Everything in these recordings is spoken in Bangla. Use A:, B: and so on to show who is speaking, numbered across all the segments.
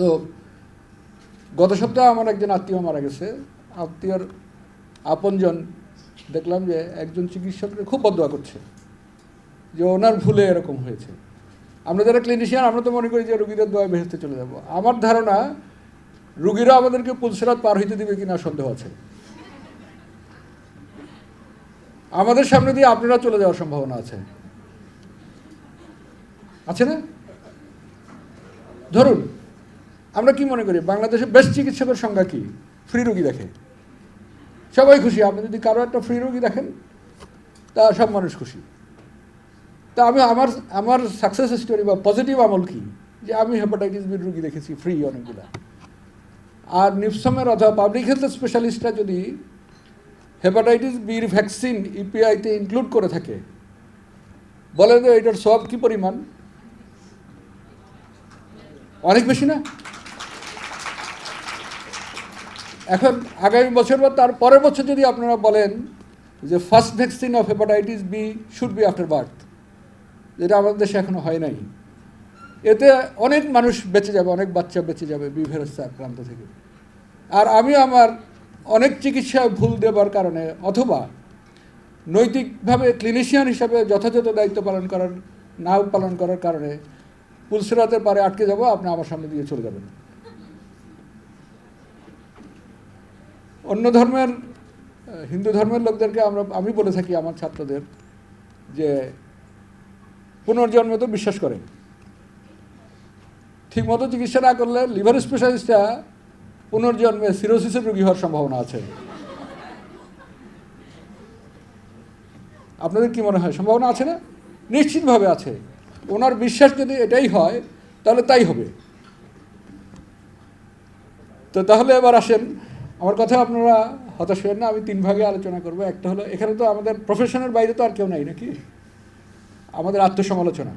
A: তো গত সপ্তাহে আমার একজন আত্মীয় মারা গেছে। আত্মীয়র আপনজন দেখলাম যে একজন চিকিৎসককে খুব বদয়া করছে, যে ওনার ভুলে এরকম হয়েছে। আমরা যারা ক্লিনিশিয়ান আমরা তো মনে করি যে রুগীদের দোয়া বেহেস্তে চলে যাব। আমার ধারণা, রুগীরা আমাদেরকে পুলসেরাত পার হইতে দিবে কিনা সন্দেহ আছে। আমাদের সামনে দিয়ে আপনারা চলে যাওয়ার সম্ভাবনা আছে। আছে না? ধরুন আমরা কি মনে করি? বাংলাদেশে বেস্ট চিকিৎসকের সংজ্ঞা কি? ফ্রি রোগী দেখে। সবাই খুশি। আপনি যদি কারও একটা ফ্রি রোগী দেখেন, তা সব মানুষ খুশি। তা আমি আমার আমার সাকসেস স্টোরি বা পজিটিভ আমল কি? যে আমি হেপাটাইটিস বির রুগী দেখেছি ফ্রি অনেকগুলা। আর নিপসমের অথবা পাবলিক হেলথ স্পেশালিস্টরা যদি হেপাটাইটিস বির ভ্যাকসিন ইপিআইতে ইনক্লুড করে থাকে বলে যে এটার সব কি পরিমাণ? অনেক বেশি না? এখন আগামী বছর বা তার পরের বছর যদি আপনারা বলেন যে first vaccine of hepatitis B should be after birth, যেটা আমাদের দেশে এখনও হয় নাই। এতে অনেক মানুষ বেঁচে যাবে, অনেক বাচ্চা বেঁচে যাবে বি আক্রান্ত থেকে। আর আমি আমার অনেক চিকিৎসায় ভুল দেবার কারণে অথবা নৈতিকভাবে ক্লিনিশিয়ান হিসাবে যথাযথ দায়িত্ব পালন করার না পালন করার কারণে পুলসিরাতের পারে আটকে যাব, আপনি আমার সামনে দিয়ে চলে যাবেন। অন্য ধর্মের, হিন্দু ধর্মের লোকদেরকে আমরা, আমি বলে থাকি আমার ছাত্রদের যে পুনর্জন্মে তো বিশ্বাস করে। ঠিকমতো চিকিৎসা না করলে লিভার স্পেশালিস্টরা পুনর্জন্মে সিরোসিসের রোগী হওয়ার সম্ভাবনা আছে। আপনাদের কি মনে হয়? সম্ভাবনা আছে না? নিশ্চিতভাবে আছে। ওনার বিশ্বাস যদি এটাই হয়, তাহলে তাই হবে। তো তাহলে এবার আসেন আমার কথা আপনারা হতাশ হবেন না, আমি তিন ভাগে আলোচনা করব। একটা হলো, এখানে তো আমাদের প্রফেশনের বাইরে তো আর কেউ নাই নাকি? আমাদের আত্মসমালোচনা।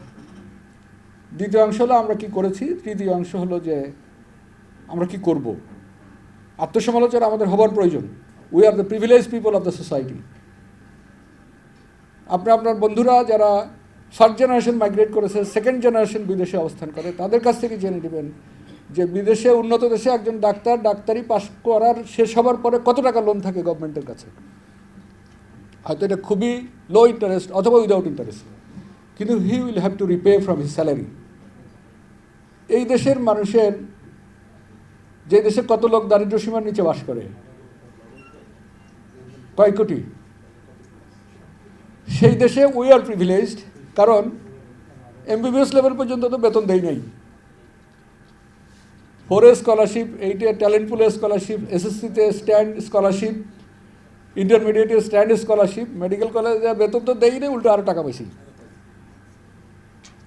A: দ্বিতীয় অংশ হলো, আমরা কি করেছি? তৃতীয় অংশ হলো যে, আমরা কি করব? আত্মসমালোচনা আমাদের হবার প্রয়োজন। We are the privilege people of the society আপনি, আপনার বন্ধুরা যারা ফার্স্ট জেনারেশন মাইগ্রেট করেছে সেকেন্ড জেনারেশন বিদেশে অবস্থান করে, তাদের কাছ থেকে জেনে নেবেন যে বিদেশে, উন্নত দেশে একজন ডাক্তার, ডাক্তারি পাশ করার, শেষ হবার পরে কত টাকা লোন থাকে গভর্নমেন্টের কাছে? হয়তো এটা খুবই লো ইন্টারেস্ট অথবা উইদাউট ইন্টারেস্ট কিন্তু he will have to repay from his salary এই দেশের মানুষের, যে দেশে কত লোক দারিদ্র সীমার নিচে বাস করে? কয় কোটি? সেই দেশে উই আর প্রিভিলেজড কারণ এমবিবিএস লেভেল পর্যন্ত তো বেতন দেয় নাই। ফোরে স্কলারশিপ এইটে ট্যালেন্ট পুলে স্কলারশিপ এসএসসিতে স্ট্যান্ড স্কলারশিপ ইন্টারমিডিয়েটে স্ট্যান্ড স্কলারশিপ মেডিকেল কলেজে বেতন তো দেই নেই উল্টো আরও টাকা বেশি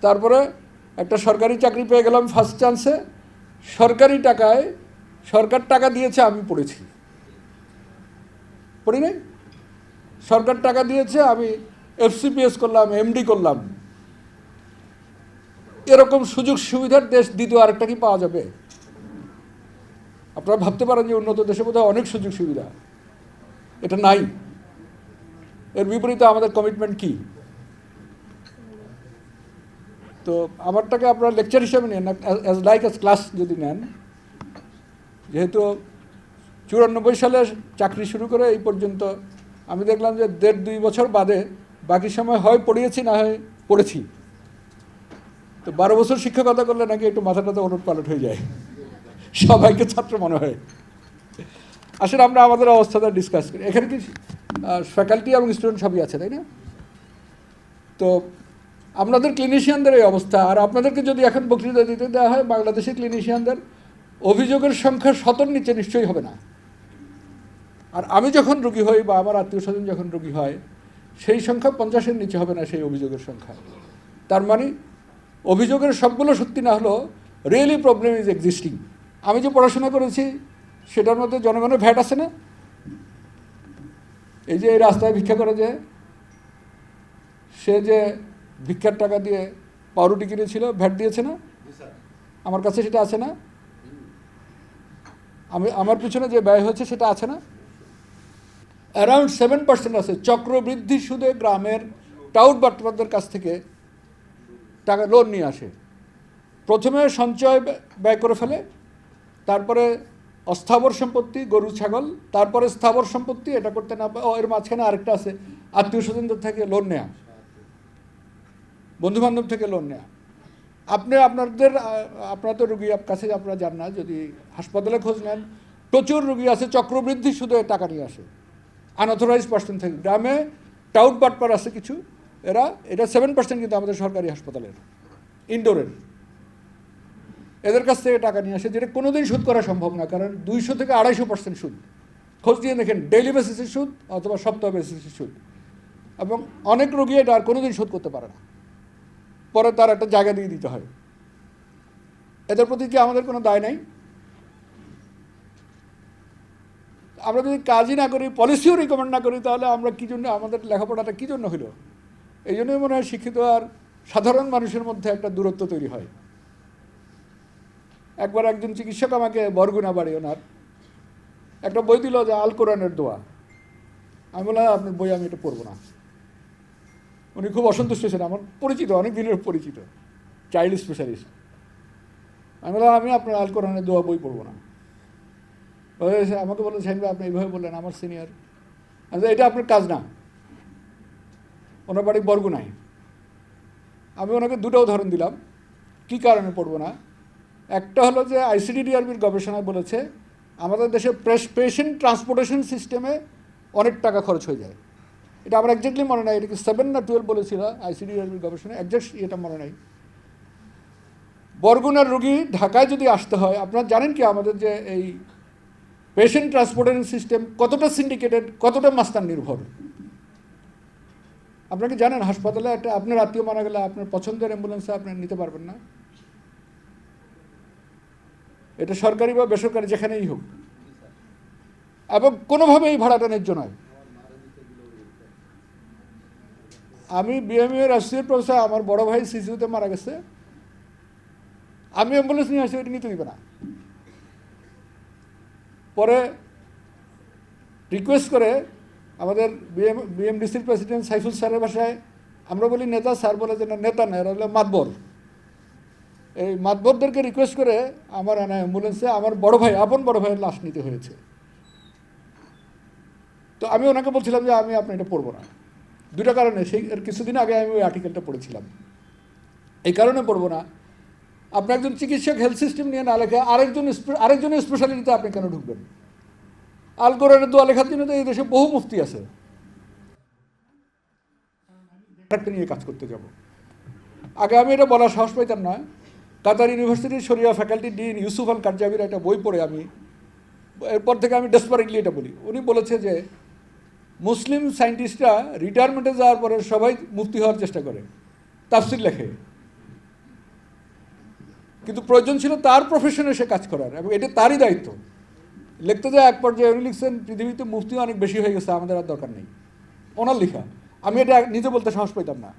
A: তারপরে একটা সরকারি চাকরি পেয়ে গেলাম ফার্স্ট চান্সে সরকারি টাকায়, সরকার টাকা দিয়েছে, আমি পড়েছি। পড়ি নাই? সরকার টাকা দিয়েছে, আমি এফসিপিএস করলাম এমডি করলাম। এরকম সুযোগ সুবিধার দেশ দ্বিতীয় আরেকটা কি পাওয়া যাবে? আপনারা ভাবতে পারেন যে উন্নত দেশে বোধহয় অনেক সুযোগ সুবিধা। এটা নাই। এর বিপরীতে আমাদের কমিটমেন্ট কি? তো আমারটাকে আপনারা লেকচার হিসেবে নেন অ্যাজ লাইক অ্যাজ ক্লাস যদি নেন। যেহেতু চুরানব্বই সালে চাকরি শুরু করে এই পর্যন্ত, আমি দেখলাম যে দেড় দুই বছর বাদে বাকি সময় হয় পড়িয়েছি, না হয় পড়েছি। তো বারো বছর শিক্ষকতা করলে নাকি একটু মাথা টাথা ওলট পালট হয়ে যায়। সবাইকে ছাত্র মনে হয়। আসলে আমরা আমাদের অবস্থাটা ডিসকাস করি। এখানে কি ফ্যাকাল্টি এবং স্টুডেন্ট সবই আছে, তাই না? তো আপনাদের ক্লিনিশিয়ানদের এই অবস্থা। আর আপনাদেরকে যদি এখন বক্তৃতা দিতে দেওয়া হয় বাংলাদেশের ক্লিনিশিয়ানদের অভিযোগের সংখ্যা শতর নিচে নিশ্চয়ই হবে না। আর আমি যখন রুগী হই বা আমার আত্মীয় স্বজন যখন রুগী হয়, সেই সংখ্যা পঞ্চাশের নিচে হবে না সেই অভিযোগের সংখ্যা। তার মানে অভিযোগের সবগুলো সত্যি না হলেও রিয়েলি প্রবলেম ইজ এক্সিস্টিং আমি যে পড়াশোনা করেছি সেটার মধ্যে জনগণের ভ্যাট আছে না? এই যে এই রাস্তায় ভিক্ষা করে যে সে যে ভিক্ষার টাকা দিয়ে পাউরুটি কিনেছিল ভ্যাট দিয়েছে না? আমার কাছে সেটা আছে না? আমি আমার পিছনে যে ব্যয় হচ্ছে সেটা আছে না? অ্যারাউন্ড সেভেন পার্সেন্ট আছে। চক্রবৃদ্ধি সুদে গ্রামের টাউট বাটপারদের কাছ থেকে টাকা লোন নিয়ে আসে। প্রথমে সঞ্চয় ব্যয় করে ফেলে তারপরে অস্থাবর সম্পত্তি, গরু, ছাগল, তারপরে স্থাবর সম্পত্তি, এটা করতে না এর মাঝখানে আরেকটা আছে, আত্মীয় স্বজনদের থেকে লোন নেওয়া বন্ধু বান্ধব থেকে লোন নেওয়া আপনি আপনাদের আপনারা তো রুগী কাছে আপনারা যান না, যদি হাসপাতালে খোঁজ নেন, প্রচুর রুগী আছে, চক্রবৃদ্ধি শুধু টাকা নিয়ে আসে। আনঅথরাইজ পার্সেন্ট থেকে। গ্রামে টাউট বাটপার আছে কিছু, এরা, এটা সেভেন পার্সেন্ট কিন্তু আমাদের সরকারি হাসপাতালের ইনডোরের এদের কাছ থেকে টাকা নিয়ে আসে, যেটা কোনোদিন সুদ করা সম্ভব না, কারণ দুইশো থেকে আড়াইশো পার্সেন্ট সুদ। খোঁজ দিয়ে দেখেন ডেইলি বেসিসের সুদ অথবা সপ্তাহ বেসিসের সুদ। এবং অনেক রোগী এটা আর কোনোদিন শোধ করতে পারে না। পরে তার একটা জায়গা দিয়ে দিতে হয়। এদের প্রতি কি আমাদের কোনো দায় নাই? আমরা যদি কাজই না করি পলিসিও রিকমেন্ড না করি, তাহলে আমরা কী জন্য, আমাদের লেখাপড়াটা কী জন্য হলো? এই জন্যই মনে হয় শিক্ষিত আর সাধারণ মানুষের মধ্যে একটা দূরত্ব তৈরি হয়। একবার একজন চিকিৎসক আমাকে বরগুনা বাড়ি ওনার, একটা বই দিল যে আল কোরআনের দোয়া। আমি বললাম আপনার বই আমি এটা পড়ব না। উনি খুব অসন্তুষ্ট ছিলেন, আমার পরিচিত, অনেক দিনের পরিচিত, চাইল্ড স্পেশালিস্ট। আমি বললাম, আমি আপনার আল কোরআনের দোয়া বই পড়ব না। আমাকে বলল সাইন ভাই, আপনি এইভাবে বললেন, আমার সিনিয়র। আচ্ছা এটা আপনার কাজ না। ওনার বাড়ি বরগুনায়। আমি ওনাকে দুটো উদাহরণ দিলাম, কী কারণে পড়ব না? একটা হলো যে আইসিডিডিআরবির গবেষণায় বলেছে, আমাদের দেশে প্রেস পেশেন্ট ট্রান্সপোর্টেশন সিস্টেমে অনেক টাকা খরচ হয়ে যায়। এটা আমার একজাক্টলি মনে নাই এটা কি সেভেন না টুয়েলভ বলেছিল আইসিডিআরবির গবেষণায় একজাক্ট এটা মনে নাই। বরগুনার রুগী ঢাকায় যদি আসতে হয়, আপনারা জানেন কি আমাদের যে এই পেশেন্ট ট্রান্সপোর্টেশন সিস্টেম কতটা সিন্ডিকেটেড, কতটা মাস্তান নির্ভর? আপনাকে জানেন, হাসপাতালে একটা, আপনার আত্মীয় মারা গেলে আপনার পছন্দের অ্যাম্বুলেন্সে আপনি নিতে পারবেন না। এটা সরকারি বা বেসরকারি, যেখানেই হোক। এবং কোনোভাবেই ভাড়াটা ন্যায্য নয়। আমি বিএমইউ অ্যাসোসিয়েট প্রফেসর আমার বড় ভাই সিসিউতে মারা গেছে। আমি অ্যাম্বুলেন্স নিয়ে আসছি ওইটা নিতে দিবে না। পরে রিকোয়েস্ট করে আমাদের বিএম বিএমডিসির প্রেসিডেন্ট সাইফুল স্যারের বাসায়, আমরা বলি, নেতা স্যার বলে যে নেতা না, এরা হলো মাতবর। এই মাতবরদেরকে রিকোয়েস্ট করে আমার অ্যাম্বুলেন্সে আমার বড় ভাই, আপন বড় ভাইয়ের লাশ নিতে হয়েছে। তো আমি ওনাকে বলছিলাম যে আমি আপনি এটা পড়ব না। দুটা কারণে, সেই কিছুদিন আগে আমি ওই আর্টিকেলটা পড়েছিলাম। এই কারণে পড়ব না। আপনি একজন চিকিৎসক হেলথ সিস্টেম নিয়ে না লেখে আরেকজন আরেকজনের স্পেশালিটিতে আপনি কেন ঢুকবেন? আল কোরআনের দোয়া লেখার জন্য তো এই দেশে বহু মুফতি আছে। নিয়ে কাজ করতে যাব। আগে আমি এটা বলার সাহস পাইতাম না। কাতার ইউনিভার্সিটির শরিয়া ফ্যাকাল্টি ডিন ইউসুফ আল কারজাবির একটা বই পড়ে আমি। এরপর থেকে আমি ডেসপারেটলি এটা বলি। উনি বলেছে যে, মুসলিম সায়েন্টিস্টরা রিটায়ারমেন্টে যাওয়ার পরে সবাই মুক্তি হওয়ার চেষ্টা করে। তাফসির লেখে। কিন্তু প্রয়োজন ছিল তার প্রফেশনে সে কাজ করার এবং এটা তারই দায়িত্ব। লিখতে যায় এক পর্যায়ে উনি লিখছেন, পৃথিবীতে মুফতি অনেক বেশি হয়ে গেছে, আমাদের আর দরকার নেই। ওনার লেখা। আমি এটা নিজে বলতে সাহস পাইতাম না।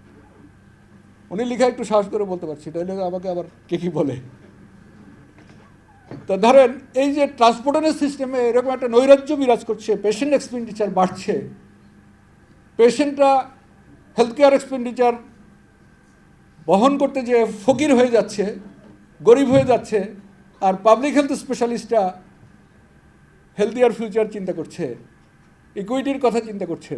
A: উনি লিখা একটু সাহস করে বলতে পারছি তাহলে আমাকে আবার কে কি বলে। তো ধরেন, এই যে ট্রান্সপোর্টের সিস্টেমে এরকম একটা নৈরাজ্য বিরাজ করছে পেশেন্ট এক্সপেন্ডিচার বাড়ছে পেশেন্টরা হেলথ কেয়ার এক্সপেন্ডিচার বহন করতে যে ফকির হয়ে যাচ্ছে, গরিব হয়ে যাচ্ছে, আর পাবলিক হেলথ স্পেশালিস্টরা হেলদিয়ার ফিউচার চিন্তা করছে ইকুইটির কথা চিন্তা করছে।